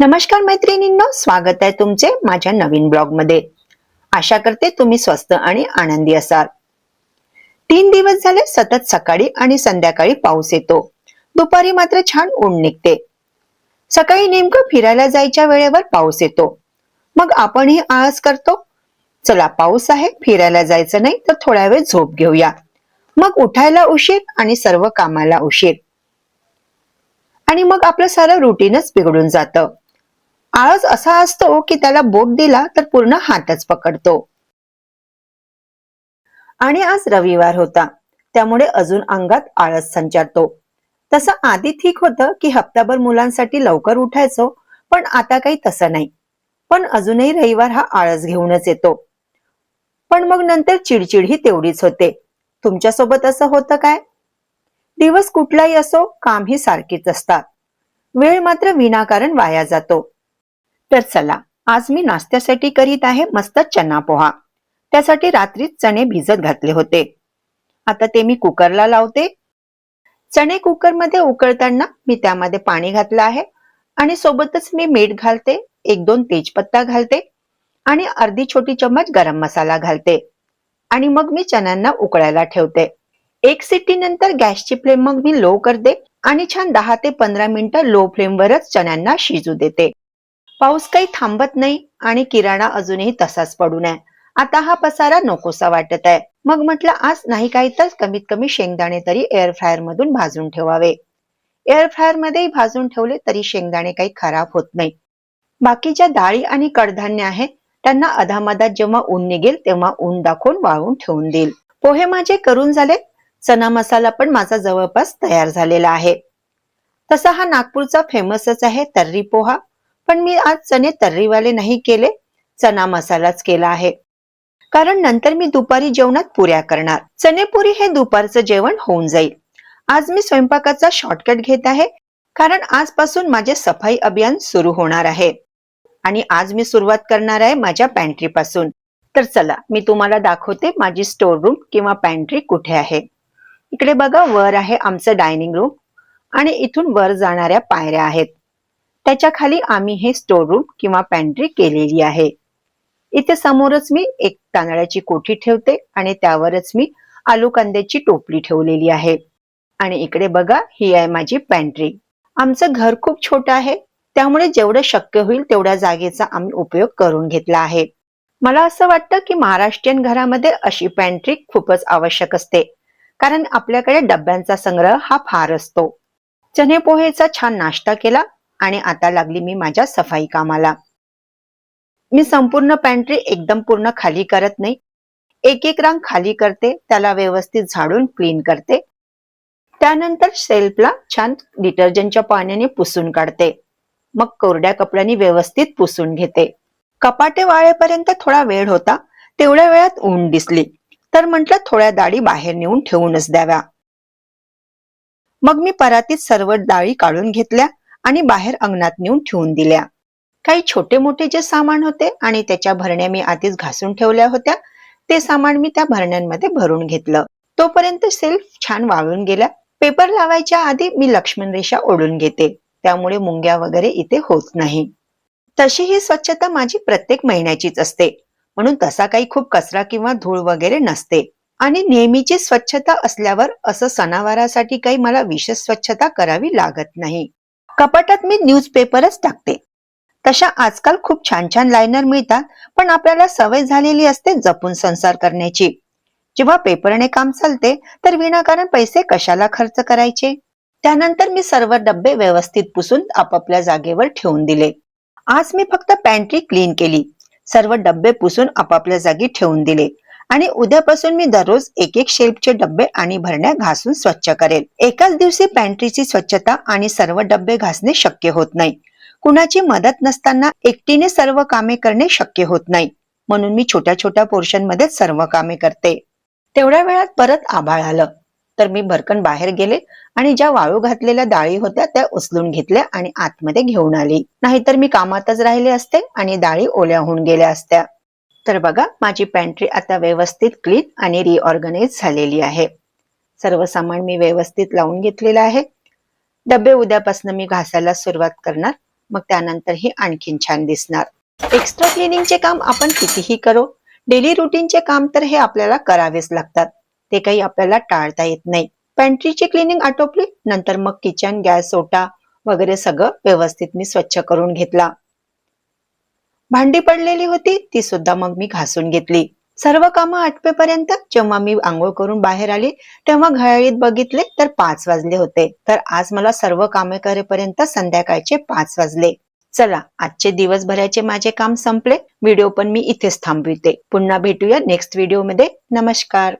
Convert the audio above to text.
नमस्कार मैत्रिणींनो स्वागत आहे तुमचे माझ्या नवीन ब्लॉगमध्ये आशा करते तुम्ही स्वस्त आणि आनंदी असाल. तीन दिवस झाले सतत सकाळी आणि संध्याकाळी पाऊस येतो. दुपारी मात्र छान ऊन निघते. सकाळी नेमकं फिरायला जायच्या वेळेवर पाऊस येतो. मग आपणही आळस करतो. चला पाऊस आहे फिरायला जायचं नाही तर थोडा वेळ झोप घेऊया. मग उठायला उशीर आणि सर्व कामाला उशीर. आणि मग आपलं सारं रुटीनच बिघडून जातं. आळस असा असतो की त्याला बोट दिला तर पूर्ण हातच पकडतो. आणि आज रविवार होता. त्यामुळे अजून अंगात आळस संचारतो. तसं आधी ठीक होतं की हप्ताभर मुलांसाठी लवकर उठायचो पण आता काही तसं नाही. पण अजूनही रविवार हा आळस घेऊनच येतो. पण मग नंतर चिडचिड ही तेवढीच होते. तुमच्यासोबत असं होतं काय? दिवस कुठलाही असो काम ही सारखीच असतात. वेळ मात्र विनाकारण वाया जातो. तर चला आज मी नाश्त्यासाठी करीत आहे मस्त चना पोहा. त्यासाठी रात्रीच चणे भिजत घातले होते. आता ते मी कुकरला लावते. चणे कुकरमध्ये उकळताना मी त्यामध्ये पाणी घातलं आहे आणि सोबतच मी मीठ घालते एक दोन तेजपत्ता घालते आणि अर्धी छोटी चम्मच गरम मसाला घालते आणि मग मी चण्यांना उकळायला ठेवते. एक सिटी नंतर गॅसची फ्लेम मग मी लो करते आणि छान दहा ते पंधरा मिनिटं लो फ्लेमवरच चण्यांना शिजू देते. पाऊस काही थांबत नाही आणि किराणा अजूनही तसाच पडू नये. आता हा पसारा नकोसा वाटत आहे. मग म्हटलं आज नाही काही तर कमीत कमी शेंगदाणे तरी एअर फ्रायर मधून भाजून ठेवावे. एअर फ्रायर भाजून ठेवले तरी शेंगदाणे काही खराब होत नाही. बाकीच्या डाळी आणि कडधान्य आहेत त्यांना अधामधात जेव्हा ऊन निघेल तेव्हा ऊन दाखवून वाळवून ठेवून देईल. पोहे माझे करून झाले. चना मसाला पण माझा जवळपास तयार झालेला आहे. तसा हा नागपूरचा फेमसच आहे तर्री पोहा. पण मी आज चणे तर्रीवाले नाही केले चना मसालाच केला आहे. कारण नंतर मी दुपारी जेवणात पुऱ्या करणार. चणेपुरी हे दुपारचं जेवण होऊन जाईल. आज मी स्वयंपाकाचा शॉर्टकट घेत आहे कारण आजपासून माझे सफाई अभियान सुरू होणार आहे. आणि आज मी सुरुवात करणार आहे माझ्या पॅन्ट्री पासून. तर चला मी तुम्हाला दाखवते माझी स्टोर रूम किंवा पॅन्ट्री कुठे आहे. इकडे बघा वर आहे आमचं डायनिंग रूम आणि इथून वर जाणाऱ्या पायऱ्या आहेत. त्याच्याखाली आम्ही हे स्टोर रूम किंवा पॅन्ट्री केलेली आहे. इथे समोरच मी एक तांदळाची कोठी ठेवते आणि त्यावरच मी आलू कांद्याची टोपली ठेवलेली आहे. आणि इकडे बघा ही आहे माझी पॅन्ट्री आमचं घर खूप छोटं आहे त्यामुळे जेवढं शक्य होईल तेवढ्या जागेचा आम्ही उपयोग करून घेतला आहे. मला असं वाटतं की महाराष्ट्रीयन घरामध्ये अशी पॅन्ट्री खूपच आवश्यक असते कारण आपल्याकडे डब्यांचा संग्रह हा फार असतो. चणे पोहेचा छान नाश्ता केला आणि आता लागली मी माझ्या सफाई कामाला. मी संपूर्ण पॅन्ट्री एकदम पूर्ण खाली करत नाही. एक एक रांग खाली करते त्याला व्यवस्थित झाडून क्लीन करते. त्यानंतर सेल्फला छान डिटर्जंटच्या पाण्याने पुसून काढते. मग कोरड्या कपड्यांनी व्यवस्थित पुसून घेते. कपाटे वाळेपर्यंत थोडा वेळ होता. तेवढ्या वेळात ऊन दिसली. तर म्हटलं थोड्या डाळी बाहेर नेऊन ठेवूनच द्याव्या. मग मी परातीत सर्व डाळी काढून घेतल्या. आणि बाहेर अंगणात नेऊन ठेवून दिल्या. काही छोटे मोठे जे सामान होते आणि त्याच्या भरण्या मी आधीच घासून ठेवल्या होत्या ते सामान मी त्या भरण्यांमध्ये भरून घेतलं. तोपर्यंत सेल्फ छान वाळून गेल्या. पेपर लावायच्या आधी मी लक्ष्मण रेषा ओढून घेते. त्यामुळे मुंग्या वगैरे इथे होत नाही. तशी ही स्वच्छता माझी प्रत्येक महिन्याचीच असते. म्हणून तसा काही खूप कचरा किंवा धूळ वगैरे नसते. आणि नेहमीची स्वच्छता असल्यावर असं सणावारासाठी काही मला विशेष स्वच्छता करावी लागत नाही. कपाटात मी न्यूजपेपरच टाकते. तशा आजकाल खूप छान छान लायनर मिळतात पण आपल्याला सवय झालेली असते जपून संसार करण्याची. जेव्हा पेपरने काम चालते तर विनाकारण पैसे कशाला खर्च करायचे? त्यानंतर मी सर्व डब्बे व्यवस्थित पुसून आपापल्या जागेवर ठेवून दिले. आज मी फक्त पॅन्ट्री क्लीन केली. सर्व डब्बे पुसून आपापल्या जागी ठेवून दिले. आणि उद्यापासून मी दररोज एक एक शेल्फचे डब्बे आणि भरण्या घासून स्वच्छ करेल. एकाच दिवशी पॅन्ट्रीची स्वच्छता आणि सर्व डब्बे घासणे शक्य होत नाही. कुणाची मदत नसताना एकटीने सर्व कामे करणे शक्य होत नाही. म्हणून मी छोट्या छोट्या पोर्शनमध्ये सर्व कामे करते. तेवढ्या वेळात परत आभाळ आलं. तर मी भरकन बाहेर गेले आणि ज्या वाळू घातलेल्या डाळी होत्या त्या उचलून घेतल्या आणि आतमध्ये घेऊन आली. नाहीतर मी कामातच राहिले असते आणि डाळी ओल्या होऊन गेल्या असत्या. तर बघा माझी पॅन्ट्री आता व्यवस्थित क्लीन आणि रिऑर्गनाइज झालेली आहे. सर्व सामान मी व्यवस्थित लावून घेतलेलं आहे. डबे उद्यापासून मी घासायला सुरुवात करणार. मग त्यानंतरही आणखीन छान दिसणार. एक्स्ट्रा क्लिनिंगचे काम आपण कितीही करो डेली रुटीनचे काम तर हे आपल्याला करावेच लागतात. ते काही आपल्याला टाळता येत नाही. पॅन्ट्रीची क्लिनिंग आटोपली नंतर मग किचन गॅस सोटा वगैरे सगळं व्यवस्थित मी स्वच्छ करून घेतला. भांडी पडलेली होती ती सुद्धा मग मी घासून घेतली. सर्व कामं आटपेपर्यंत जेव्हा मी आंघोळ करून बाहेर आली तेव्हा घड्याळीत बघितले तर पाच वाजले होते. तर आज मला सर्व कामे करेपर्यंत संध्याकाळचे पाच वाजले. चला आजचे दिवसभराचे माझे काम संपले. व्हिडिओ पण मी इथेच थांबविते. पुन्हा भेटूया नेक्स्ट व्हिडिओमध्ये नमस्कार.